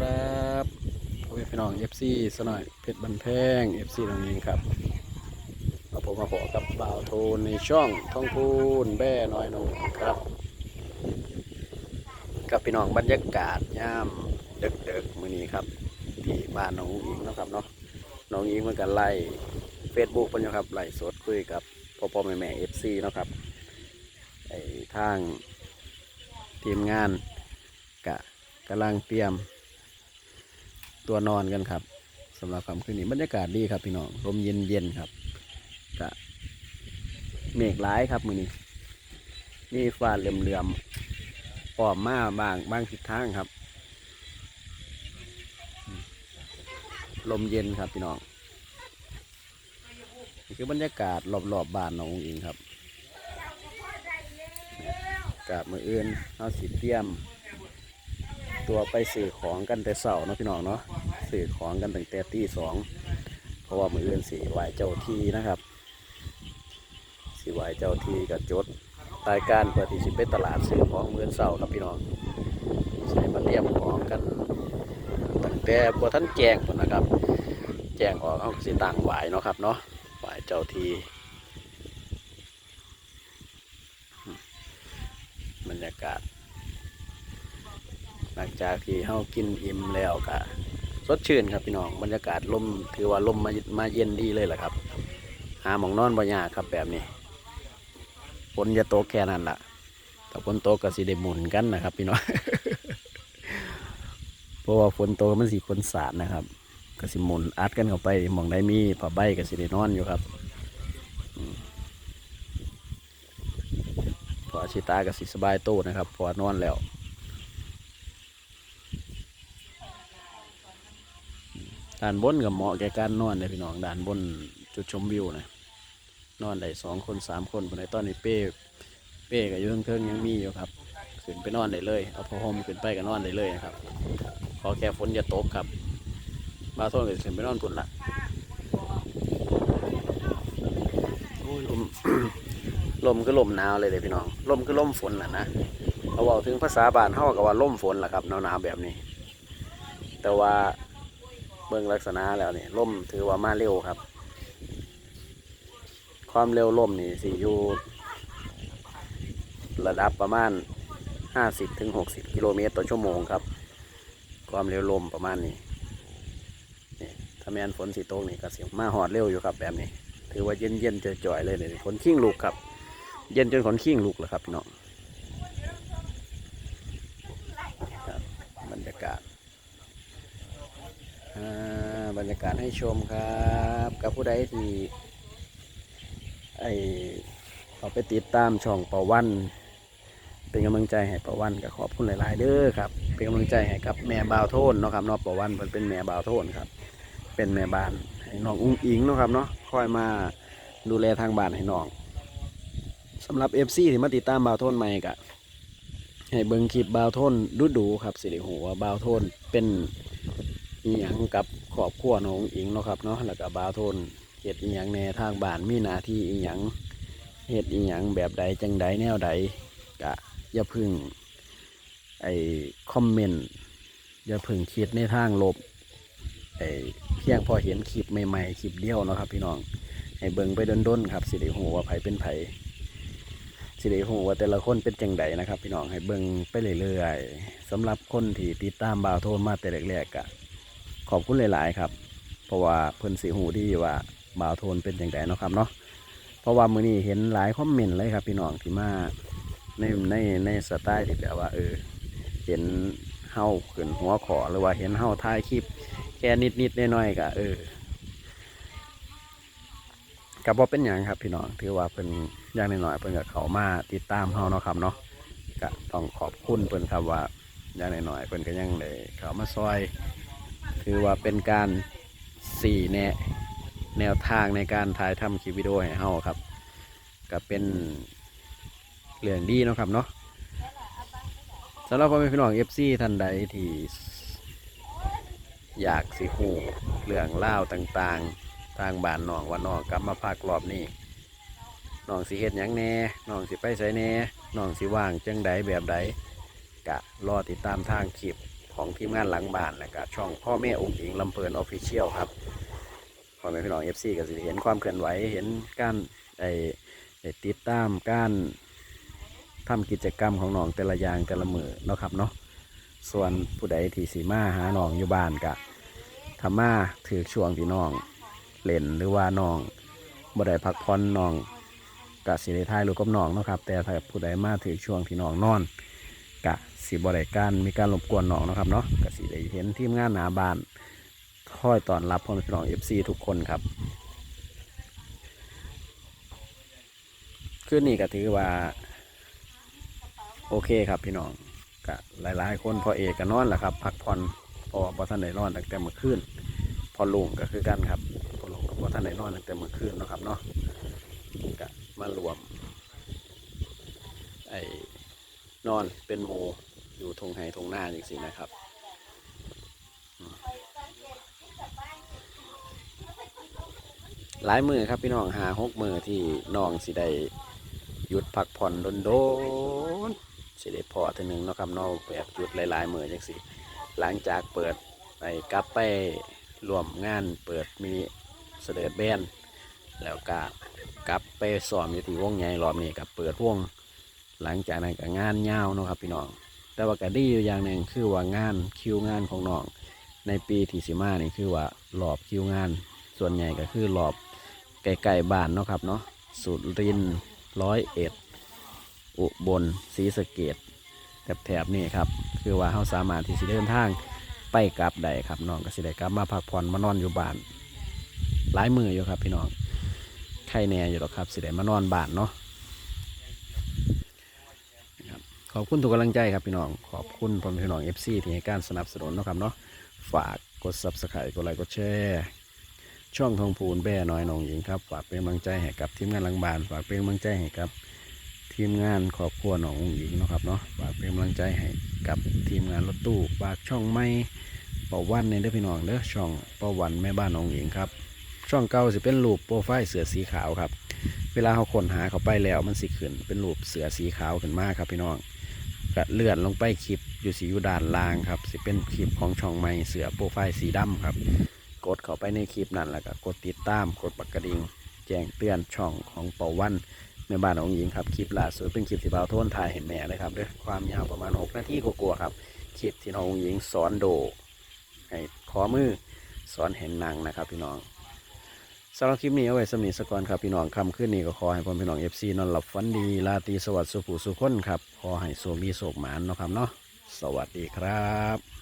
ครับพ่อแม่พี่น้องเอฟซีสหน่อยเพชรบันแพงเอฟซีตรงนี้ครับเอาผมมาขอกับบ่าวโทนในช่องท่องพูนแบ่น้อยหนูครับกับพี่น้องบรรยากาศยามเด็กๆมื้อนี้ครับ ที่บ้านน้องอิงนะครับเนาะน้องอุ๋งอิงมันก็ไล่เฟซบุ๊กเพิ่นอยู่ครับไล่สดคุยกับพ่อพ่อแม่แม่เอฟซีนะครับไอ้ทางทีมงานกะกำลังเตรียม ตัวนอนกันครับสำหรับค่ำคืนนี้บรรยากาศดีครับพี่น้องลมเย็นเย็นครับกะเมฆร้ายครับมือนี้นี่ฟ้าเหลื่อมๆปอมมาบางบางทิศทางครับ ลมเย็นครับพี่น้องนี่คือบรรยากาศรอบๆบบ้านน้ององอิงครับกับมืออื่นเอาสิเตรียม ตัวไปสื่อของกันแต่เสาร์เนาะพี่น้องเนาะสื่อของกันตั้งแต่ตีสองเพราะว่ามืออื่นสีไหวเจ้าที่นะครับสีไหวเจ้าที่กับจดรายการเปิดที่สิไปตลาดสื่อของมืออนเสาร์ครับพี่น้องใส่มาเตรียมของกันตั้งแต่บัท่านแจงนะครับ แจงออกเอาสิต่างไหวเนาะครับเนาะไหวเจ้าที่บรรยากาศ หลังจากที่เฮากินอิ่มแล้วก็สดชื่นครับพี่น้องบรรยากาศลมถือว่าลมมามาเย็นดีเลยแหละครับ หาหมองนอนบ่ยากครับแบบนี้ฝนจะตกแค่นั้นละแต่ฝนตกก็สิได้หมุนกันนะครับ พี่น้องเพราะว่าฝนตกมันสิฝนสาดนะครับก็สิหมุนอัดกันเข้าไปมองได้มีผ้าใบก็สิได้นอนอยู่ครับพอชิตาก็สิสบายโตนะครับ พอนอนแล้ว ด้านบนกับเหมาะแก่การนอนเลยพี่น้องด้านบนจุดชมวิวนะนอนได้สองคนสามคนคนในตอนนี้เป้เป้กับยุ่งเครื่องยังมีอยู่ครับขึ้นไปนอนได้เลยเอาผ้าห่มขึ้นไปก็นอนได้เลยนะครับขอแค่ฝนอย่าตกครับบาโทนก็จะขึ้นไปนอนปุ่นละลมลมคือลมหนาวเลยเลยพี่น้องลมคือลมฝนแหละนะเขาบอกถึงภาษาบ้านเขาก็ว่าลมฝนแหละครับหนาวๆแบบนี้ แต่ว่า เบื้องลักษณะแล้วนี่ล่มถือว่ามาเร็วครับ ความเร็วล่มนี่สิอยู่ระดับประมาณ 50ถึง60 กิโลเมตรต่อชั่วโมงครับ ความเร็วลมประมาณนี้นี่ถ้าแมนฝนสีตกนี่ก็เสียงมาหอดเร็วอยู่ครับแบบนี้ ถือว่าเย็นเย็นๆจ่อยๆเลยเลยฝนขิ้งลูกครับ เย็นจนขนขิ้งลูกแล้วครับพี่น้องครับบรรยากาศ อ่า บรรยากาศให้ชมครับ กับผู้ใดที่ไอเขาไปติดตามช่องประวัน เป็นกำลังใจให้ประวันก็ขอบคุณหลาย ๆ เด้อครับ เป็นกำลังใจให้กับแม่บ่าวโทนเนาะครับเนาะประวันเพิ่นเป็นแม่บ่าวโทนครับ เป็นแม่บ้านให้น้องอุ้งอิงเนาะครับเนาะคอยมาดูแลทางบ้านให้น้องสำหรับ FC ที่มาติดตามบ่าวโทนใหม่ก็ให้เบิ่งคลิปบ่าวโทนดูๆครับสิริหูว่าบ่าวโทนเป็น อีหยังกับครอบครัวน้องอิงเนาะครับเนาะแล้วก็บาโทนเฮ็ดอีหยังในทางบ้านมีหน้าที่อีหยังเฮ็ดอีหยังแบบใดจังใดแนวใดก็อย่าพึ่งไอ้คอมเมนต์อย่าพึ่งคิดในทางลบไอ้เพียงพอเห็นคลิปใหม่ๆคลิปเดียวเนาะครับ พี่น้องให้เบิ่งไปด้นๆครับสิได้หูว่าไผเป็นไผสิได้หูว่าแต่ละคนเป็นจังใดนะครับ พี่น้องให้เบิ่งไปเรื่อยๆสำหรับคนที่ติดตามบาวโทนมาแต่แรกๆกะ ขอบคุณหลาย ๆ ครับ เพราะว่าเพิ่นสีหูดีว่าบ่าวโทนเป็นอย่างไรเนาะครับเนาะเพราะว่ามือนี้เห็นหลายคอมเมนต์เลยครับ พี่น้องที่มาในในในสไตล์ที่แบบว่า เออ เห็นเฮาขึ้นหัวขอหรือว่าเห็นเฮาถ่ายคลิป แค่นิดนิดน้อยๆก็เออกับว่าเป็นอย่างครับพี่น้องถือว่าเป็นอย่างน้อยๆเพิ่นกับเขามาติดตามเฮาเนาะครับเนาะก็ต้องขอบคุณเพิ่นครับว่าอย่างน้อยๆเพิ่นก็ยังเลยเขามาซอย ถือว่าเป็นการสี่แนวแนวทางในการถ่ายทำคลิปวิดีโอให้เฮาครับ ก็เป็นเรื่องดีเนาะครับเนาะสำหรับพ่อแม่พี่น้องเอฟซีท่านใดที่อยากสิหูเรื่องเล่าต่างๆ ทางบ้านน้องว่าน้องกลับมาพักรอบนี้น้องสิเฮ็ดหยังแน่น้องสิไปไสแน่น้องสิว่างจังใดแบบใดกะรอติดตามทางคลิป ของทีมงานหลังบ้านและก็ช่องพ่อแม่องค์หญิงลำเพลินออฟฟิเชียลครับพ่อแม่พี่น้องเอฟซีก็จะเห็นความเคลื่อนไหวเห็นการไอ้ติดตามการทำกิจกรรมของน้องแต่ละอย่างแต่ละมือเนาะครับเนาะส่วนผู้ใดที่สีมาหาน้องอยู่บ้านก็ทำมาถือช่วงที่น้องเล่นหรือว่าน้องบ่ได้พักผ่อนน้องกะสิได้ถ่ายรูปกับน้องเนาะครับ แต่ถ้าผู้ใดมาถือช่วงที่น้องนอนกะ สีบริการมีการรบกวนน้องนะครับเนาะกสีได้เห็นทีมงานหนาบานคอยต้อนรับพ่อแม่พี่น้องเอฟซีทุกคนครับคืนนี้ก็ถือว่า โอเคครับพี่น้องกะหลายๆ คนพอเอกก็นอนแหละครับ พักผ่อนพอพอท่านได้นอนตั้งแต่เมื่อคืนพอลุงก็คือกันครับพอลุงกับพอท่านได้นอนตั้งแต่เมื่อคืนนะครับเนาะกะมารวมไอ้นอนเป็นหมู อยู่ทงไฮทงหน้าอย่างสินะครับหลายมือครับพี่น้องหาหกมือที่น้องสิได้หยุดพักผ่อนโดนโดนสิได้พอทีหนึ่งเนาะครับน้องแบบหยุดหลายๆมือจังสิหลังจากเปิดไปกลับไปรวมงานเปิดมีเสด็จแบนแล้วก็กลับไปซ้อมอยู่ที่วงใหญ่รอบนี้กับเปิดวงหลังจากนั้นก็งานยาวเนาะครับพี่น้อง แต่ว่าก็ดีอยู่อย่างหนึ่งคือว่างานคิวงานของน้องในปีที่สิมานี่คือว่าหลอบคิวงาน ส่วนใหญ่ก็คือหลอบไกลๆบ้านเนาะครับเนาะสุรินร้อยเอ็ดอุบลศรีสะเกดแถบๆนี่ครับคือว่าเขาสามารถที่จะเดินทางไปกลับได้ครับน้องก็สิได้กลับมาพักผ่อนมานอนอยู่บ้านหลายมืออยู่ครับพี่น้องใครแน่อยู่หรอกครับสิได้มานอนบ้านเนาะ ขอบคุณทุกกำลังใจครับพี่น้อง ขอบคุณพ่อแม่พี่น้องเอฟซีที่ให้การสนับสนุนนะครับเนาะ ฝากกด subscribe กดไลค์กดแชร์ช่องทองพูนแบ่น้อยน้องหญิงครับ ฝากเป็นกำลังใจให้กับทีมงานหลังบาน ฝากเป็นกำลังใจให้กับทีมงานครอบครัวน้องหญิงนะครับเนาะ ฝากเป็นกำลังใจให้กับทีมงานรถตู้ ฝากช่องไม่เป่าวันในเด้อพี่น้องเด้อช่องเป่าวันแม่บ้านน้องหญิงครับ ช่องเก่าสิเป็นรูปโปรไฟล์เสือสีขาวครับ เวลาเขาค้นหาเขาไปแล้วมันสิขึ้นเป็นรูปเสือสีขาวขึ้นมาครับพี่น้อง ก็เลื่อนลงไปคลิปอยู่สีอยู่ด้านล่างครับสิเป็นคลิปของช่องใหม่เสือโปรไฟล์สีดำครับ กดเข้าไปในคลิปนั้นแล้วก็กดติดตามกดปักกระดิ่งแจ้งเตือนช่องของเป่าวันในบ้านของหญิงครับคลิปล่าสุดเป็นคลิปที่เบาโทนถ่ายเห็นแม่เลยครับด้วยความยาวประมาณ 6 นาทีกว่าๆครับคลิปที่น้องหญิงสอนโดให้ขอมือสอนเห็นนางนะครับพี่น้อง สำหรับคลิปนี้เอาไว้สำนีสกอนครับพี่น้องคำขึ้นนี้ก็ขอให้พ่อพี่น้องเอฟซีนอนหลับฝันดีลาตีสวัสดิ์สุขสุขคนครับขอให้โชคดีโชคหมานเนาะครับเนาะสวัสดีครับ